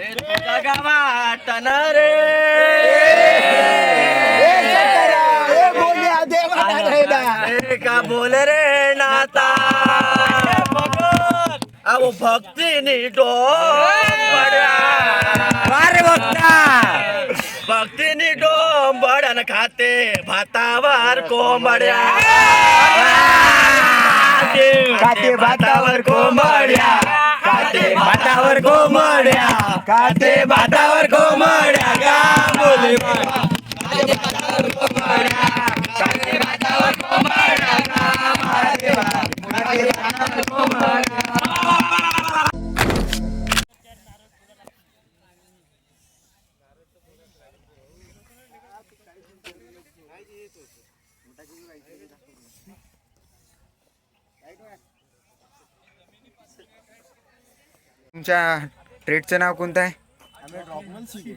तुझा रे का बोल रे नाता अहो भक्तीनी डोंबड्या अरे बघता भक्तीनी डोंबड्यान खाते भातावर कोंबड्या खाते भातावर कोंबड्या. खाते भातावर कोंबड्या. खाते भातावर कोंबड्या का? बोले तुमच्या ट्रेडचं नाव कोणतं आहे?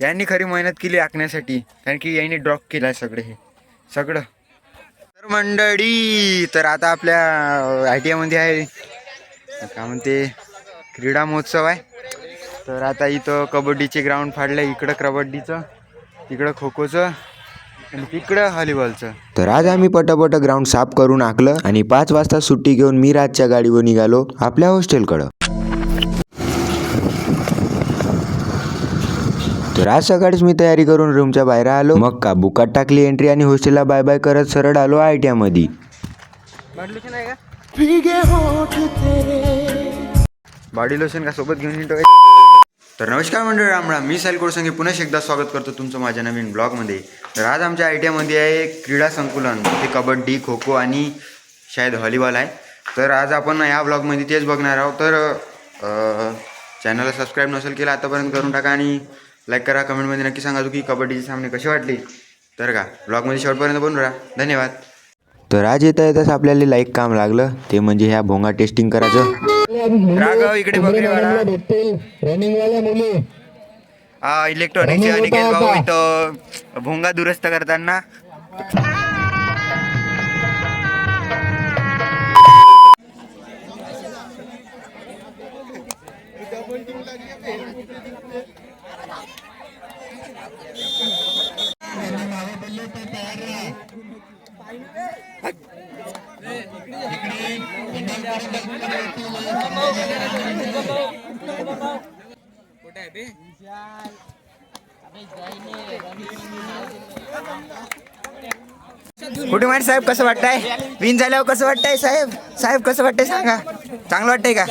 यांनी खरी मेहनत केली आखण्यासाठी. कारण की यांनी ड्रॉप केलं सगळं हे. सगळं. तर मंडळी तर आता आपल्या आय टी आयमध्ये आहे. काय म्हणते? क्रीडा महोत्सव आहे. तर आता इथं कबड्डीचे ग्राउंड फाडलं इकडं कबड्डीचं तिकडं खो खोचं आणि तिकडं हॉलीबॉलचं. तर आज आम्ही पटापट ग्राउंड साफ करून आखलं आणि पाच वाजता सुट्टी घेऊन मी रातच्या गाडीवर निघालो आपल्या हॉस्टेलकडं तर आज सकाळीच मी तयारी करून रूमच्या बाहेर आलो. मग का? बुकात टाकली एंट्री आणि हॉस्टेलला बाय बाय करत सरळ आलो आय टी मध्ये बॉडी लोशन का सोबत घेऊन येतो तर नमस्कार मंडळी रामराम. मी साईल कोडसंगे पुन्हा एकदा स्वागत करतो तुमचं माझ्या नवीन ब्लॉगमध्ये. तर आज आमच्या आय टी आयमध्ये आहे क्रीडा संकुलन. ते कबड्डी खो खो आणि शायद व्हॉलीबॉल आहे. तर आज आपण या ब्लॉगमध्ये तेच बघणार आहोत. तर चॅनलला सबस्क्राईब नसेल केलं आतापर्यंत करून टाका आणि लाईक करा कमेंटमध्ये नक्की सांगा तू की कबड्डीचे सामने कसे वाटले. तर का ब्लॉगमध्ये शेवटपर्यंत बनून राहा. धन्यवाद. तर आज येता येताच आपल्याला लाईक काम लागलं. ते म्हणजे ह्या भोंगा टेस्टिंग करायचं. राघव इकडे हा अनिकेत भाऊ इथं भोंगा दुरुस्त करताना. कुठे माहिती साहेब कसं वाटतंय? विन झाल्यावर कसं वाटतंय साहेब? साहेब कसं वाटतंय सांगा? चांगलं वाटतंय का?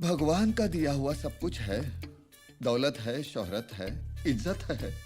भगवान का दिया हुआ सब कुछ है। दौलत है शोहरत है इज़्ज़त है।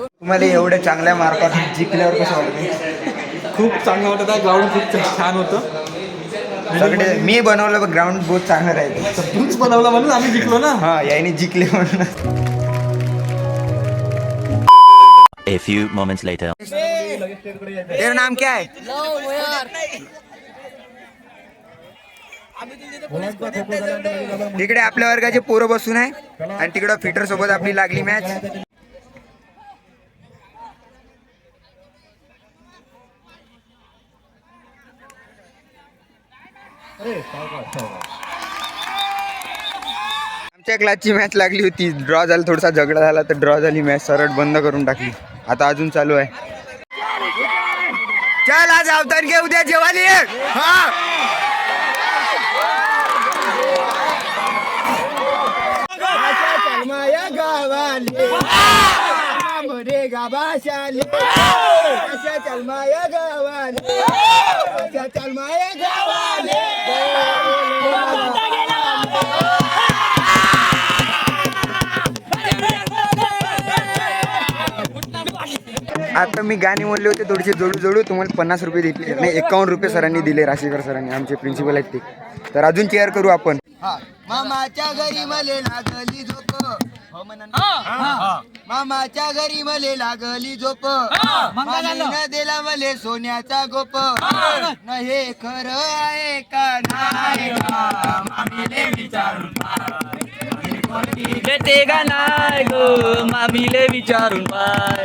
तुम्हाला एवढ्या चांगल्या मार्कात जिंकल्यावर कसं वाटतं? खूप चांगलं वाटत. आहे ग्राउंड खूप छान होतं. सगळे मी बनवलं ग्राउंड बहुत चांगलं राहील. तूच बनवलं म्हणून आम्ही जिंकलो ना. हा याने जिंकले म्हणून. A few moments later. तेरा नाम क्या है? तिकडे आपल्या वर्गाचे पोरं बसून आहे आणि तिकडं फिटर सोबत आपली लागली मॅच आमच्या क्लासची मॅच लागली होती. ड्रॉ झाला थोडासा झगडा झाला तर ड्रॉ झाली मॅच सरळ बंद करून टाकली. आता अजून चालू आहे. चल आज अवतार घे उद्या जेवायला ये गावा आता मी गाणी म्हणले होते थोडेसे जोडू जोडू तुम्हाला पन्नास रुपये दिले नाही एकावन्न रुपये सरांनी दिले राशीकर सरांनी आमचे प्रिन्सिपल आहेत ते. तर अजून चेअर करू आपण. मामाच्या घरी मले लागली झोप. हो मामाच्या घरी मले लागली झोप. दिला मले सोन्याचा गोप. न हे खरं आहे का नाही? भेटे का नाही गो मामीले विचारून पाय.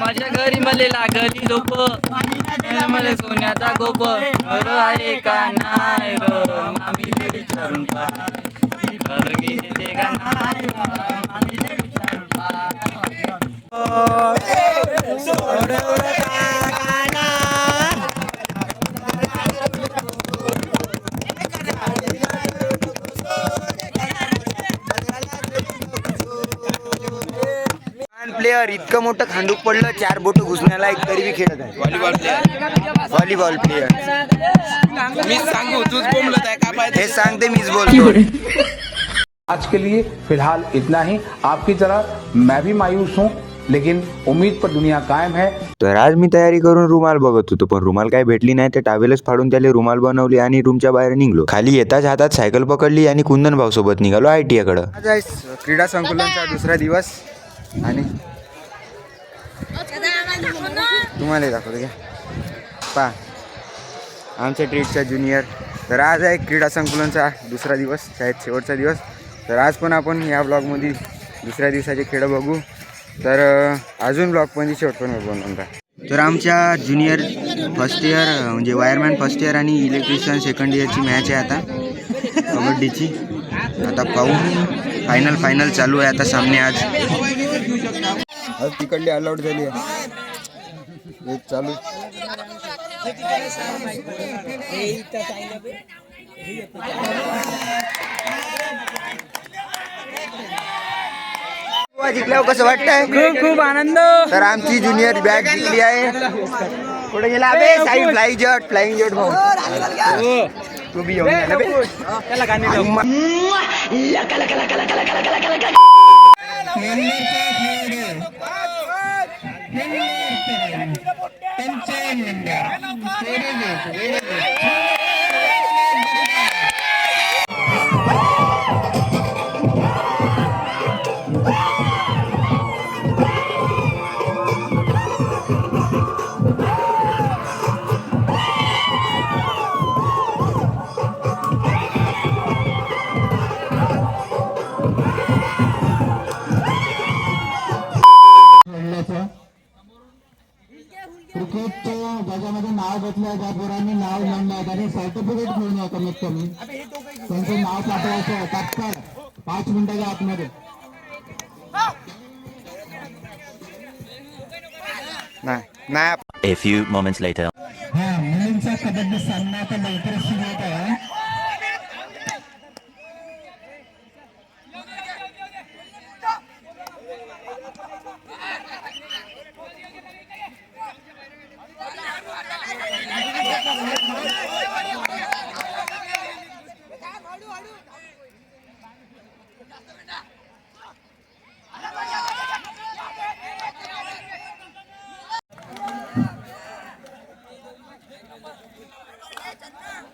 माझ्या घरी मले लागली झोप मला सोन्याचा गोप. घर आहे का नाही ग? मामीले विचारून घर घेते का नाही ग, विचारून प्लेअर इतकं मोठं खांदूक पडलं चार बोट घुसण्याला एक तरी बी खेळत आहे. व्हॉलीबॉल प्लेअर व्हॉलीबॉल प्लेअर मी सांगू तूच आहे का हे सांगते मीच बोलतो. आज के लिए फिलहाल इतना ही। आपकी तरह मैं भी मायूस हूँ लेकिन उम्मीद पर दुनिया कायम है। तर आज मी तयारी करून रुमाल बघत होतो पण रुमाल काय भेटली नाही. तर टावेलच फाडून त्याला रुमाल बनवली आणि रूमच्या बाहेर निघलो. खाली येताच हातात सायकल पकडली आणि कुंदन भाऊ सोबत निघालो आय टी कडं आज आहे क्रीडा संकुलनचा दुसरा दिवस. आणि तुम्हाला दाखवतो घ्या. पा आमच्या ट्रीटचा ज्युनियर. तर आज आहे क्रीडा संकुलनचा दुसरा दिवस शाळेत शेवटचा दिवस. तर आज पण आपण या ब्लॉगमध्ये दुसऱ्या दिवसाचे खेळ बघू. तर अजून अजून ब्लॉग पण शेवटपर्यंत बनवून तर आमच्या ज्युनियर फर्स्ट इयर म्हणजे वायरमॅन फर्स्ट इयर आणि इलेक्ट्रिशियन सेकंड इयरची मॅच आहे आता. कबड्डीची. आता पाहू. फायनल फायनल चालू आहे आता सामने आज. आज तिकडली अलाउट झाली आहे. चालू. जिंकल्यावर कसं वाटतंय? खूप खूप आनंद. तर आमची ज्युनियर बॅग जिंकली आहे. कुठे गेला? अबे साई फ्लाय जट फ्लाइंग जट भाऊ. तू बी येऊन गेला बे. अम्मा. घेऊन या कमीत कमी त्यांचं नाव पाठवायचं आहे तात्काळ पाच मिनिटाच्या आतमध्ये नाही नाही A few moments later. हा मुलींचा कबड्डी सामना आता लवकरच सुरू होत आहे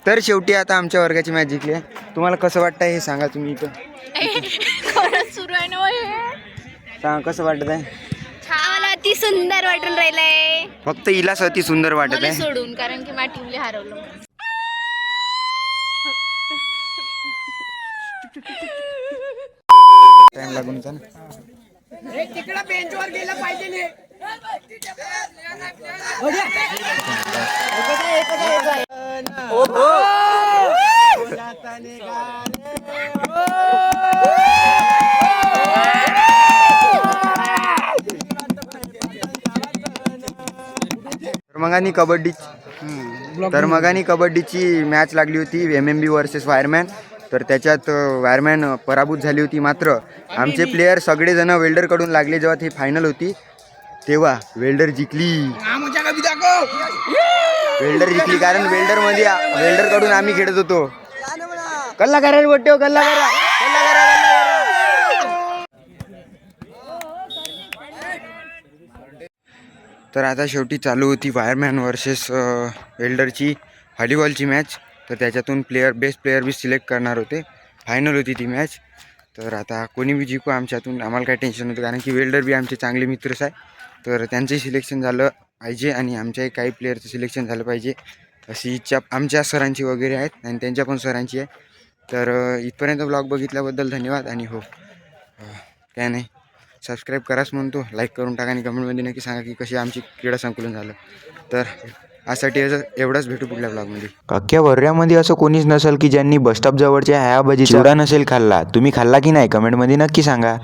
तर शेवटी आता आमच्या वर्गाची मॅच जिंकली आहे. तुम्हाला कसं वाटतंय हे सांगा तुम्ही इथं. सुरू आहे ना सांगा कसं वाटत आहे छान अति सुंदर वाटून राहिलंय. फक्त हिलाच अति सुंदर वाटत मला आहे. सोडून कारण की माझ्या टीमले हरवलं. टाइम लागून जा ना. तर मग आणि कबड्डी तर मग आणि कबड्डीची मॅच लागली होती M M B versus wireman तर त्याच्यात वायरमॅन पराभूत झाली होती मात्र. आमचे प्लेयर सगळेजण वेल्डरकडून लागले जेव्हा ती फायनल होती. तेव्हा वेल्डर जिंकली. वेल्डर जिंकली. कारण वेल्डरमध्ये वेल्डरकडून आम्ही खेळत होतो. कल्ला करा बोट्टे हो, कल्ला करा कल्ला करा तर आता शेवटी चालू होती वायरमॅन वर्सेस वेल्डरची व्हॉलीबॉलची मॅच तर त्याच्यातून प्लेयर बेस्ट प्लेयर बी सिलेक्ट करणार होते. फायनल होती ती मॅच तर आता कोणी बी जिंकू आमच्यातून आम्हाला काही टेन्शन नव्हतं. कारण की वेल्डर बी आमचे चांगले मित्रच आहे. तर त्यांचंही सिलेक्शन झालं पाहिजे आणि आमच्याही काही प्लेयरचं सिलेक्शन झालं पाहिजे. अशी इच्छा आमच्या सरांची वगैरे आहेत आणि त्यांच्या पण सरांची आहे. तर इथपर्यंत ब्लॉग बघितल्याबद्दल धन्यवाद आणि हो काय नाही. सबस्क्राईब कराच म्हणतो लाईक करून टाका आणि कमेंटमध्ये नक्की सांगा की कशी आमची क्रीडा संकुलन झालं. तर यासाठी एवढंच भेटू पुढल्या ब्लॉगमध्ये अख्ख्या वर्ऱ्यामध्ये असं कोणीच नसेल की ज्यांनी बसस्टॉप जवळच्या ह्या भजी चिवडा नसेल खाल्ला. तुम्ही खाल्ला की नाही? कमेंटमध्ये नक्की सांगा.